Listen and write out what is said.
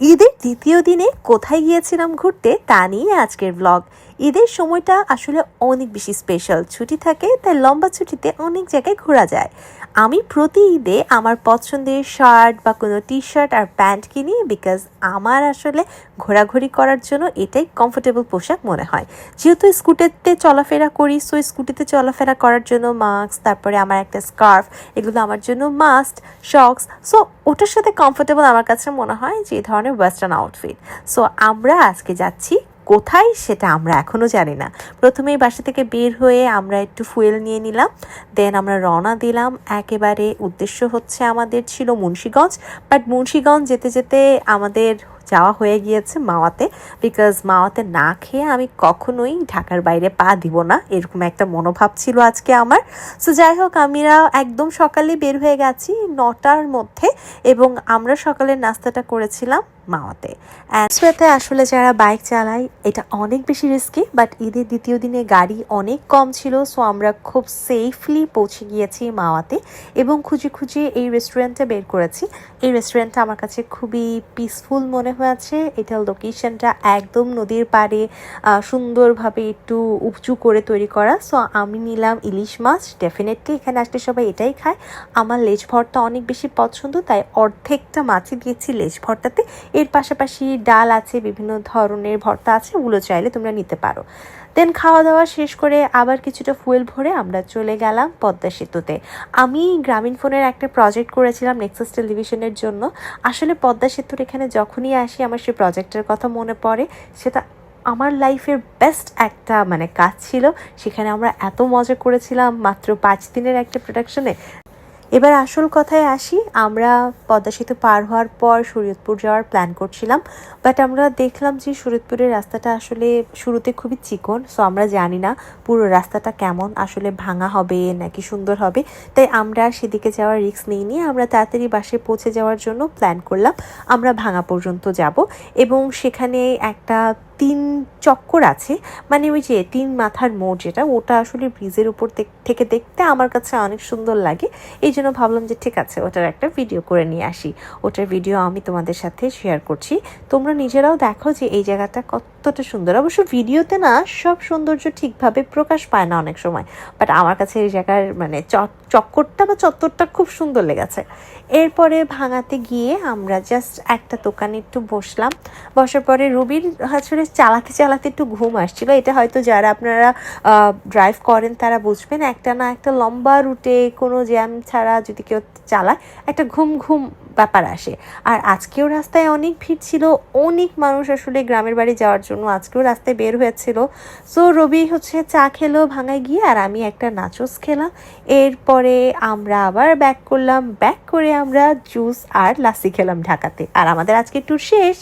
ঈদের দ্বিতীয় দিনে কোথায় গিয়েছিলাম ঘুরতে তা নিয়ে আজকের ব্লগ ঈদের সময়টা আসলে অনেক বেশি স্পেশাল ছুটি থাকে, তাই লম্বা ছুটিতে অনেক জায়গায় ঘোরা যায়। আমি প্রতি ঈদে আমার পছন্দের শার্ট বা কোনো টি শার্ট আর প্যান্ট কিনি বিকজ আমার আসলে ঘোরাঘুরি করার জন্য এটাই কমফোর্টেবল পোশাক মনে হয়। যেহেতু স্কুটিতে চলাফেরা করি সো স্কুটিতে চলাফেরা করার জন্য মাস্ক তারপরে আমার একটা স্কার্ফ এগুলো আমার জন্য মাস্ট শক্স সো ওটার সাথে কমফোর্টেবল আমার কাছে মনে হয় যে ধরনের ওয়েস্টার্ন আউটফিট সো আমরা আজকে যাচ্ছি কোথায় সেটা আমরা এখনও জানি না। প্রথমেই বাসা থেকে বের হয়ে আমরা একটু ফুয়েল নিয়ে নিলাম দেন আমরা রওনা দিলাম। একেবারে উদ্দেশ্য হচ্ছে আমাদের ছিল মুন্সীগঞ্জ বাট মুন্সীগঞ্জ যেতে যেতে আমাদের যাওয়া হয়ে গিয়েছে মাওয়াতে বিকজ মাওয়াতে না খেয়ে আমি কখনোই ঢাকার বাইরে পা দিব না, এরকম একটা মনোভাব ছিল আজকে আমার। সো যাই হোক, আমরা একদম সকালে বের হয়ে গেছি নটার মধ্যে, এবং আমরা সকালের নাস্তাটা করেছিলাম। মাওয়াতে। অ্যান্সওয়েতে আসলে যারা বাইক চালায়, এটা অনেক বেশি রিস্কি বাট ঈদের দ্বিতীয় দিনে গাড়ি অনেক কম ছিল সো আমরা খুব সেফলি পৌঁছে গিয়েছি মাওয়াতে এবং খুঁজে খুঁজে এই রেস্টুরেন্টটা বের করেছি। এই রেস্টুরেন্টটা আমার কাছে খুবই পিসফুল মনে হয়েছে। এটার লোকেশনটা একদম নদীর পাড়ে সুন্দরভাবে একটু উঁচু করে তৈরি করা সো আমি নিলাম ইলিশ মাছ। ডেফিনেটলি এখানে আসলে সবাই এটাই খায়। আমার লেজ ভর্তা অনেক বেশি পছন্দ, তাই অর্ধেকটা মাছই দিয়েছি লেজ ভর্তাতে। এর পাশাপাশি ডাল আছে, বিভিন্ন ধরনের ভর্তা আছে, ওগুলো চাইলে তোমরা নিতে পারো। দেন খাওয়া দাওয়া শেষ করে আবার কিছুটা ফুয়েল ভরে আমরা চলে গেলাম পদ্মা সেতুতে। আমি গ্রামীণ ফোনের একটা প্রজেক্ট করেছিলাম নেক্সাস টেলিভিশনের জন্য। আসলে পদ্মা সেতুর এখানে যখনই আসি আমার সেই প্রজেক্টের কথা মনে পড়ে। সেটা আমার লাইফের বেস্ট একটা মানে কাজ ছিল। সেখানে আমরা এত মজা করেছিলাম। মাত্র পাঁচ দিনের একটা প্রোডাকশনে এবার আসল কথায় আসি, আমরা পদ্মা সেতু পার হওয়ার পর শরীয়তপুর যাওয়ার প্ল্যান করছিলাম বাট আমরা দেখলাম যে শরীয়তপুরের রাস্তাটা আসলে শুরুতে খুবই চিকন সো আমরা জানি না পুরো রাস্তাটা কেমন, আসলে ভাঙা হবে নাকি সুন্দর হবে, তাই আমরা সেদিকে যাওয়ার রিস্ক নিয়ে নিয়ে আমরা তাড়াতাড়ি বাসে পৌঁছে যাওয়ার জন্য প্ল্যান করলাম, আমরা ভাঙা পর্যন্ত যাব, এবং সেখানে একটা তিন চক্কর আছে। মানে ওই যে তিন মাথার মোড় যেটা, ওটা আসলে ব্রিজের উপর থেকে দেখতে আমার কাছে অনেক সুন্দর লাগে। এই জন্য ভাবলাম যে ঠিক আছে, ওটার একটা ভিডিও করে নিয়ে আসি। ওটার ভিডিও আমি তোমাদের সাথে শেয়ার করছি। তোমরা নিজেরাও দেখো যে এই জায়গাটা কতটা সুন্দর। অবশ্য ভিডিওতে না সব সৌন্দর্য ঠিকভাবে প্রকাশ পায় না অনেক সময়। বাট আমার কাছে এই জায়গার মানে চক্করটা বা চত্বরটা খুব সুন্দর লেগেছে। এরপরে ভাঙাতে গিয়ে আমরা জাস্ট একটা দোকানে একটু বসলাম। বসার পরে রবির আসলে চালাতে চালাতে একটু ঘুম আসছিল। এটা হয়তো যারা আপনারা ড্রাইভ করেন তারা বুঝবেন। একটা না একটা লম্বা রুটে কোনো জ্যাম ছাড়া যদি কেউ চালায়, একটা ঘুম ঘুম ব্যাপার আসে। আর আজকেও রাস্তায় অনেক ভিড় ছিল। অনেক মানুষ আসলে গ্রামের বাড়ি যাওয়ার জন্য আজকেও রাস্তায় বের হয়েছিল। সো রবি হচ্ছে চা খেলো ভাঙায় গিয়ে আর আমি একটা নাচোস খেলাম। এরপরে আমরা আবার ব্যাক করলাম। ব্যাক করে আমরা জুস আর লাসি খেলাম ঢাকাতে। আর আমাদের আজকে একটু শেষ।